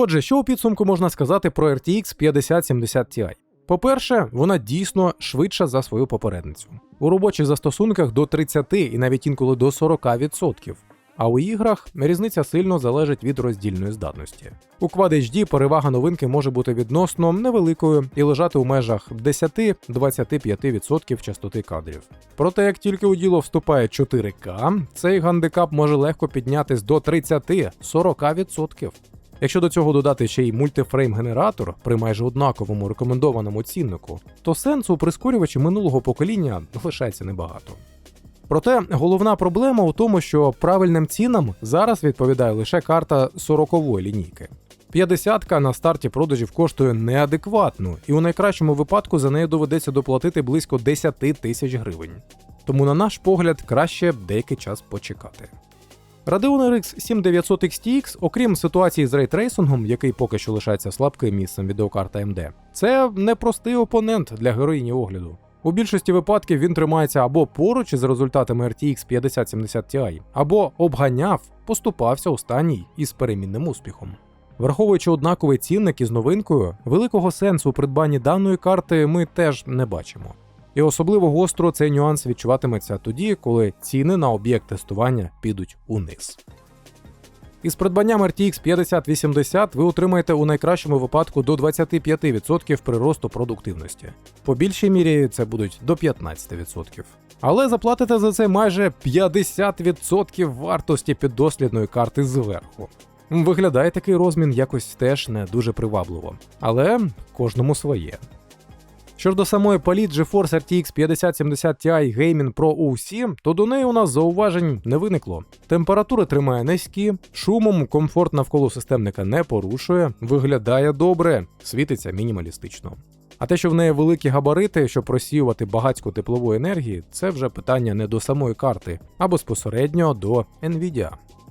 Отже, що у підсумку можна сказати про RTX 5070 Ti? По-перше, вона дійсно швидша за свою попередницю. У робочих застосунках до 30 і навіть інколи до 40%. А у іграх різниця сильно залежить від роздільної здатності. У Quad HD перевага новинки може бути відносно невеликою і лежати у межах 10-25% частоти кадрів. Проте, як тільки у діло вступає 4К, цей гандикап може легко піднятись до 30-40%. Якщо до цього додати ще й мультифрейм-генератор при майже однаковому рекомендованому ціннику, то сенсу у прискорювачі минулого покоління лишається небагато. Проте головна проблема у тому, що правильним цінам зараз відповідає лише карта 40-ї лінійки. 50-ка на старті продажів коштує неадекватно, і у найкращому випадку за нею доведеться доплатити близько 10 тисяч гривень. Тому, на наш погляд, краще деякий час почекати. Radeon RX 7900 XTX, окрім ситуації з рейтрейсингом, який поки що лишається слабким місцем відеокарти AMD, це непростий опонент для героїні огляду. У більшості випадків він тримається або поруч із результатами RTX 5070 Ti, або обганяв, поступався останній із перемінним успіхом. Враховуючи однаковий цінник із новинкою, великого сенсу у придбанні даної карти ми теж не бачимо. І особливо гостро цей нюанс відчуватиметься тоді, коли ціни на об'єкт тестування підуть униз. Із придбанням RTX 5080 ви отримаєте у найкращому випадку до 25% приросту продуктивності. По більшій мірі це будуть до 15%. Але заплатите за це майже 50% вартості піддослідної карти зверху. Виглядає такий розмін якось теж не дуже привабливо, але кожному своє. Щодо самої паліт GeForce RTX 5070 Ti Gaming Pro UC, то до неї у нас зауважень не виникло. Температури тримає низькі, шумом комфорт навколо системника не порушує, виглядає добре, світиться мінімалістично. А те, що в неї великі габарити, щоб розсіювати багатько теплової енергії, це вже питання не до самої карти, а безпосередньо до Nvidia.